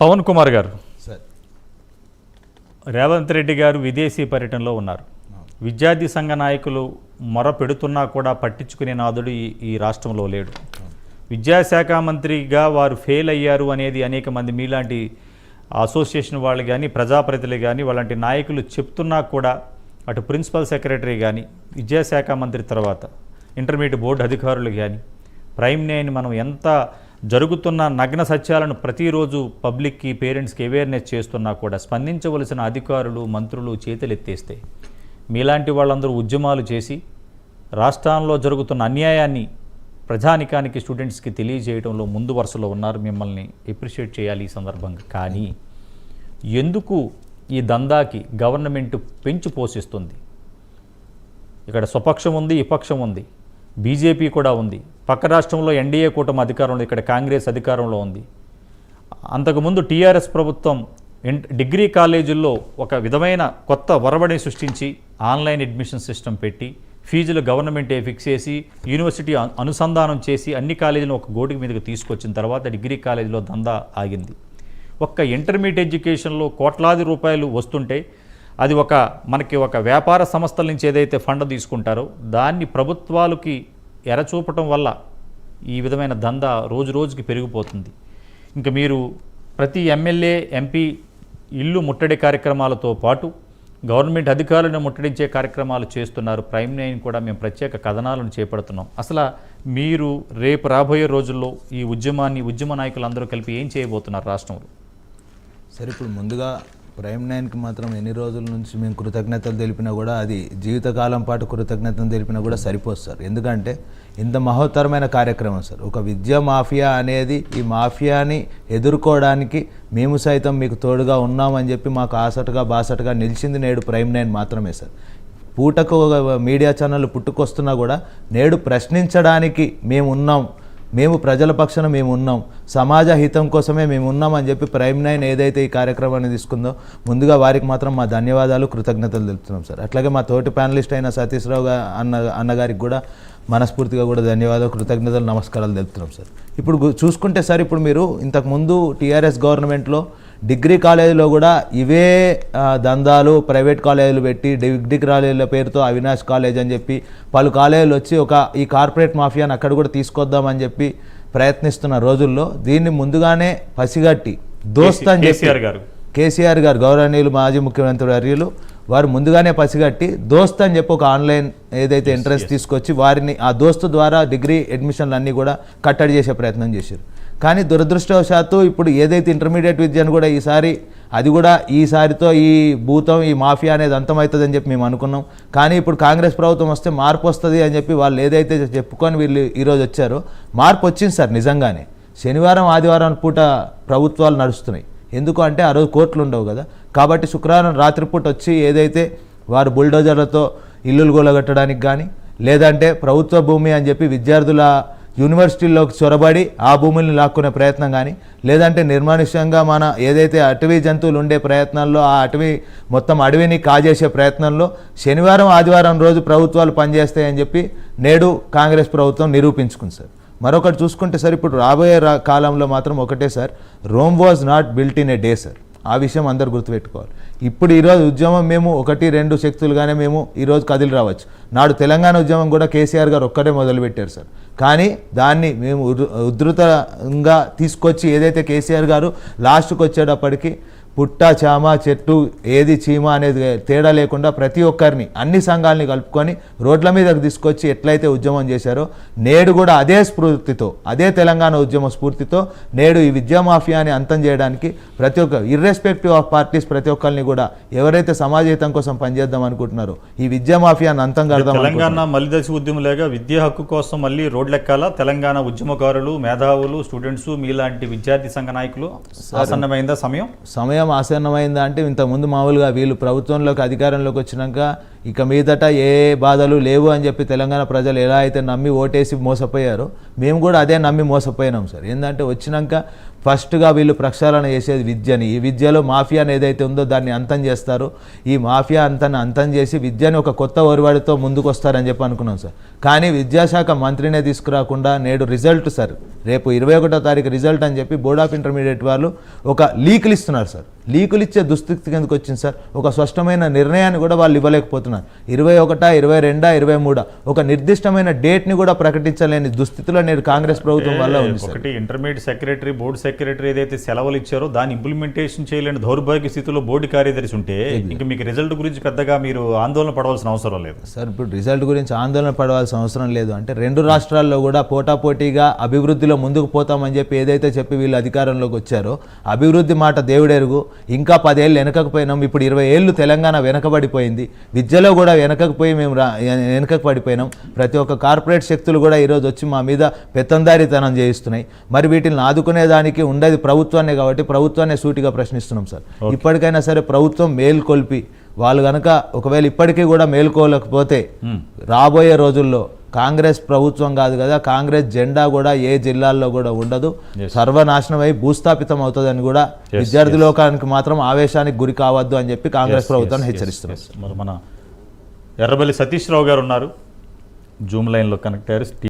పవన్ కుమార్ గారు. సార్. రేవంత్ రెడ్డి గారు విదేశీ పర్యటనలో ఉన్నారు. విద్యార్థి సంఘ నాయకులు మొర పెడుతున్నా కూడా పట్టించుకునే నాదుడు ఈ ఈ రాష్ట్రంలో లేడు. విద్యాశాఖ మంత్రిగా వారు ఫెయిల్ అయ్యారు అనేది అనేక మంది మీలాంటి అసోసియేషన్ వాళ్ళు కానీ ప్రజాప్రతినిధులు కానీ వాళ్ళంటి నాయకులు చెప్తున్నా కూడా అటు ప్రిన్సిపల్ సెక్రటరీ కానీ విద్యాశాఖ మంత్రి తర్వాత ఇంటర్మీడియట్ బోర్డు అధికారులు కానీ ప్రైమ్ నేని మనం ఎంత జరుగుతున్న నగ్న సత్యాలను ప్రతిరోజు పబ్లిక్కి పేరెంట్స్కి అవేర్నెస్ చేస్తున్నా కూడా స్పందించవలసిన అధికారులు మంత్రులు చేతులెత్తేస్తే మీలాంటి వాళ్ళందరూ ఉద్యమాలు చేసి రాష్ట్రాల్లో జరుగుతున్న అన్యాయాన్ని ప్రజానికానికి స్టూడెంట్స్కి తెలియజేయడంలో ముందు వరుసలో ఉన్నారు. మిమ్మల్ని ఎప్రిషియేట్ చేయాలి ఈ సందర్భంగా. కానీ ఎందుకు ఈ దందాకి గవర్నమెంట్ పెంచి పోషిస్తుంది? ఇక్కడ స్వపక్షం ఉంది విపక్షం ఉంది. బీజేపీ కూడా ఉంది. పక్క రాష్ట్రంలో ఎన్డీఏ కూటమి అధికారంలో ఇక్కడ కాంగ్రెస్ అధికారంలో ఉంది. అంతకుముందు టీఆర్ఎస్ ప్రభుత్వం డిగ్రీ కాలేజీల్లో ఒక విధమైన కొత్త ఒరబడిని సృష్టించి ఆన్లైన్ అడ్మిషన్ సిస్టమ్ పెట్టి ఫీజులు గవర్నమెంటే ఫిక్స్ చేసి యూనివర్సిటీ అనుసంధానం చేసి అన్ని కాలేజీలను ఒక గోటికి మీదకి తీసుకొచ్చిన తర్వాత డిగ్రీ కాలేజీలో దందా ఆగింది. ఒక్క ఇంటర్మీడియట్ ఎడ్యుకేషన్లో కోట్లాది రూపాయలు వస్తుంటే అది ఒక మనకి ఒక వ్యాపార సంస్థల నుంచి ఏదైతే ఫండ్ తీసుకుంటారో దాన్ని ప్రభుత్వాలకి ఎరచూపటం వల్ల ఈ విధమైన దందా రోజు రోజుకి పెరిగిపోతుంది. ఇంకా మీరు ప్రతి ఎమ్మెల్యే ఎంపీ ఇల్లు ముట్టడి కార్యక్రమాలతో పాటు గవర్నమెంట్ అధికారులను ముట్టడించే కార్యక్రమాలు చేస్తున్నారు. ప్రైమ్ నైన్ కూడా మేము ప్రత్యేక కథనాలను చేపడుతున్నాం. అసలు మీరు రేపు రాబోయే రోజుల్లో ఈ ఉద్యమాన్ని ఉద్యమ నాయకులందరూ కలిపి ఏం చేయబోతున్నారు రాష్ట్రంలో? సరే ఇప్పుడు ముందుగా ప్రైమ్ నైన్కి మాత్రం ఎన్ని రోజుల నుంచి మేము కృతజ్ఞతలు తెలిపినా కూడా అది జీవితకాలం పాటు కృతజ్ఞతలు తెలిపినా కూడా సరిపోదు సార్. ఎందుకంటే ఇంత మహోత్తరమైన కార్యక్రమం సార్. ఒక విద్యా మాఫియా అనేది ఈ మాఫియాని ఎదుర్కోవడానికి మేము సైతం మీకు తోడుగా ఉన్నామని చెప్పి మాకు ఆసటగా బాసటగా నిలిచింది నేడు ప్రైమ్ నైన్ మాత్రమే సార్. పూటకు ఒక మీడియా ఛానల్ పుట్టుకొస్తున్నా కూడా నేడు ప్రశ్నించడానికి మేము ఉన్నాం మేము ప్రజల పక్షాన మేము ఉన్నాం. సమాజ హితం కోసమే మేము ఉన్నాం అని చెప్పి ప్రైమ్ నైన్ ఏదైతే ఈ కార్యక్రమాన్ని తీసుకుందో ముందుగా వారికి మాత్రం మా ధన్యవాదాలు కృతజ్ఞతలు తెలుపుతున్నాం సార్. అట్లాగే మా తోటి ప్యానలిస్ట్ అయిన సతీష్ రావు అన్న అన్నగారికి కూడా మనస్ఫూర్తిగా కూడా ధన్యవాదాలు కృతజ్ఞతలు నమస్కారాలు తెలుపుతున్నాం సార్. ఇప్పుడు చూసుకుంటే సార్ ఇప్పుడు మీరు ఇంతకుముందు టీఆర్ఎస్ గవర్నమెంట్లో డిగ్రీ కాలేజీలో కూడా ఇవే దందాలు ప్రైవేట్ కాలేజీలు పెట్టి డిగ్రీ కాలేజీల పేరుతో అవినాష్ కాలేజ్ అని చెప్పి పలు కాలేజీలు వచ్చి ఒక ఈ కార్పొరేట్ మాఫియాని అక్కడ కూడా తీసుకొద్దామని చెప్పి ప్రయత్నిస్తున్న రోజుల్లో దీన్ని ముందుగానే పసిగట్టి దోస్త్ అని చెప్పి కేసీఆర్ గారు. కేసీఆర్ గారు గౌరవనీయులు మాజీ ముఖ్యమంత్రి వర్యులు వారు ముందుగానే పసిగట్టి దోస్త్ అని చెప్పి ఒక ఆన్లైన్ ఏదైతే ఎంట్రన్స్ తీసుకొచ్చి వారిని ఆ దోస్తు ద్వారా డిగ్రీ అడ్మిషన్లు అన్నీ కూడా కట్టడి చేసే ప్రయత్నం చేశారు. కానీ దురదృష్టవశాత్తు ఇప్పుడు ఏదైతే ఇంటర్మీడియట్ విద్యను కూడా ఈసారి అది కూడా ఈసారితో ఈ భూతం ఈ మాఫియా అనేది అంతమవుతుందని చెప్పి మేము అనుకున్నాం. కానీ ఇప్పుడు కాంగ్రెస్ ప్రభుత్వం వస్తే మార్పు వస్తుంది అని చెప్పి వాళ్ళు ఏదైతే చెప్పుకొని వీళ్ళు ఈరోజు వచ్చారో మార్పు వచ్చింది సార్ నిజంగానే. శనివారం ఆదివారం పూట ప్రభుత్వాలు నడుస్తున్నాయి. ఎందుకు అంటే ఆ రోజు కోర్టులు ఉండవు కదా. కాబట్టి శుక్రవారం రాత్రిపూట వచ్చి ఏదైతే వారు బుల్డోజర్లతో ఇల్లులు గొలగట్టడానికి కానీ లేదంటే ప్రభుత్వ భూమి అని చెప్పి విద్యార్థుల యూనివర్సిటీల్లోకి చొరబడి ఆ భూముల్ని లాక్కునే ప్రయత్నం కానీ లేదంటే నిర్మానుష్యంగా మన ఏదైతే అటవీ జంతువులు ఉండే ప్రయత్నాల్లో ఆ అటవీ మొత్తం అడవిని కాజేసే ప్రయత్నంలో శనివారం ఆదివారం రోజు ప్రభుత్వాలు పనిచేస్తాయని చెప్పి నేడు కాంగ్రెస్ ప్రభుత్వం నిరూపించుకుంది సార్. మరొకటి చూసుకుంటే సార్ ఇప్పుడు రాబోయే కాలంలో మాత్రం ఒకటే sir Rome was not built in a day sir. ఆ విషయం అందరు గుర్తుపెట్టుకోవాలి. ఇప్పుడు ఈరోజు ఉద్యమం మేము ఒకటి రెండు శక్తులుగానే మేము ఈరోజు కదిలి రావచ్చు. నాడు తెలంగాణ ఉద్యమం కూడా కేసీఆర్ గారు ఒక్కటే మొదలుపెట్టారు సార్. కానీ దాన్ని మేము ఉధృతంగా తీసుకొచ్చి ఏదైతే కేసీఆర్ గారు లాస్ట్కి వచ్చేటప్పటికి పుట్ట చామ చెట్టు ఏది చీమ అనేది తేడా లేకుండా ప్రతి ఒక్కరిని అన్ని సంఘాలని కలుపుకొని రోడ్ల మీదకి తీసుకొచ్చి ఎట్లయితే ఉద్యమం చేశారో నేడు కూడా అదే స్ఫూర్తితో అదే తెలంగాణ ఉద్యమ స్ఫూర్తితో నేడు ఈ విద్యా మాఫియాని అంతం చేయడానికి ప్రతి ఒక్క ఇర్రెస్పెక్టివ్ ఆఫ్ పార్టీస్ ప్రతి ఒక్కరిని కూడా ఎవరైతే సమాజ హితం కోసం పనిచేద్దాం అనుకుంటున్నారో ఈ విద్యా మాఫియాని అంతం కడదాం తెలంగాణ మలిదశ ఉద్యమలేగా విద్యా హక్కు కోసం మళ్ళీ రోడ్లెక్కాల? తెలంగాణ ఉద్యమకారులు మేధావులు స్టూడెంట్స్ మీలాంటి విద్యార్థి సంఘ నాయకులు ఆసన్నమైందా సమయం? సమయం ఆసన్నమైందా అంటే ఇంతకుముందు మామూలుగా వీళ్ళు ప్రభుత్వంలోకి అధికారంలోకి వచ్చినాక ఇక మీదట ఏ బాధలు లేవు అని చెప్పి తెలంగాణ ప్రజలు ఎలా అయితే నమ్మి ఓటేసి మోసపోయారో మేము కూడా అదే నమ్మి మోసపోయినాం సార్. ఏంటంటే వచ్చినాక ఫస్ట్గా వీళ్ళు ప్రక్షాళన చేసేది విద్యని. ఈ విద్యలో మాఫియాని ఏదైతే ఉందో దాన్ని అంతం చేస్తారు ఈ మాఫియా అంతాన్ని అంతం చేసి విద్యని ఒక కొత్త ఒరివాడితో ముందుకు వస్తారని చెప్పి అనుకున్నాం సార్. కానీ విద్యాశాఖ మంత్రినే తీసుకురాకుండా నేడు రిజల్ట్ సార్. రేపు ఇరవై ఒకటో తారీఖు రిజల్ట్ అని చెప్పి బోర్డ్ ఆఫ్ ఇంటర్మీడియట్ వాళ్ళు ఒక లీకులు ఇస్తున్నారు సార్. లీకులు ఇచ్చే దుస్థితి కిందకు వచ్చింది సార్. ఒక స్పష్టమైన నిర్ణయాన్ని కూడా వాళ్ళు ఇవ్వలేకపోతున్నారు. ఇరవై ఒకటా ఇరవై రెండా ఇరవై మూడా. ఒక నిర్దిష్టమైన డేట్ని కూడా ప్రకటించలేని దుస్థితిలో నేడు కాంగ్రెస్ ప్రభుత్వం వల్ల ఉంది ఒకటి ఇంటర్మీడియట్ సెక్రటరీ బోర్డు సెక్రటరీ ఏదైతే సెలవులు ఇచ్చారో దాన్ని ఇంప్లిమెంటేషన్ చేయలేని దౌర్భాగ్య స్థితిలో బోర్డు కార్యదర్శి ఉంటే ఇంక మీకు రిజల్ట్ గురించి పెద్దగా మీరు ఆందోళన పడవలసిన అవసరం లేదు. సార్ ఇప్పుడు రిజల్ట్ గురించి ఆందోళన పడవలసిన అవసరం లేదు. అంటే రెండు రాష్ట్రాల్లో కూడా పోటాపోటీగా అభివృద్ధిలో ముందుకు పోతామని చెప్పి ఏదైతే చెప్పి వీళ్ళు అధికారంలోకి వచ్చారో అభివృద్ధి మాట దేవుడెరుగు. ఇంకా పదేళ్ళు వెనకకపోయినాం. ఇప్పుడు ఇరవై ఏళ్ళు తెలంగాణ వెనకబడిపోయింది. విద్యలో కూడా వెనకకపోయి మేము రా వెనకకు పడిపోయినాం ప్రతి ఒక్క కార్పొరేట్ శక్తులు కూడా ఈరోజు వచ్చి మా మీద పెత్తందారితనం చేయిస్తున్నాయి. మరి వీటిని ఆదుకునేదానికి ఉండేది ప్రభుత్వాన్ని కాబట్టి ప్రభుత్వాన్ని సూటిగా ప్రశ్నిస్తున్నాం సార్. ఇప్పటికైనా సరే ప్రభుత్వం మేల్కొల్పి వాళ్ళు కనుక ఒకవేళ ఇప్పటికీ కూడా మేల్కోలేకపోతే రాబోయే రోజుల్లో కాంగ్రెస్ ప్రభుత్వం కాదు కదా కాంగ్రెస్ జెండా కూడా ఏ జిల్లాల్లో కూడా ఉండదు. సర్వనాశనమై భూస్థాపితం అవుతుందని కూడా విద్యార్థి లోకానికి మాత్రం ఆవేశానికి గురి కావద్దు అని చెప్పి కాంగ్రెస్ ప్రభుత్వాన్ని హెచ్చరిస్తున్నారు. మరి మన ఎర్రబెల్లి సతీష్ రావు గారు ఉన్నారు. జూమ్ లైన్లో కనెక్ట్ అయ్యారు.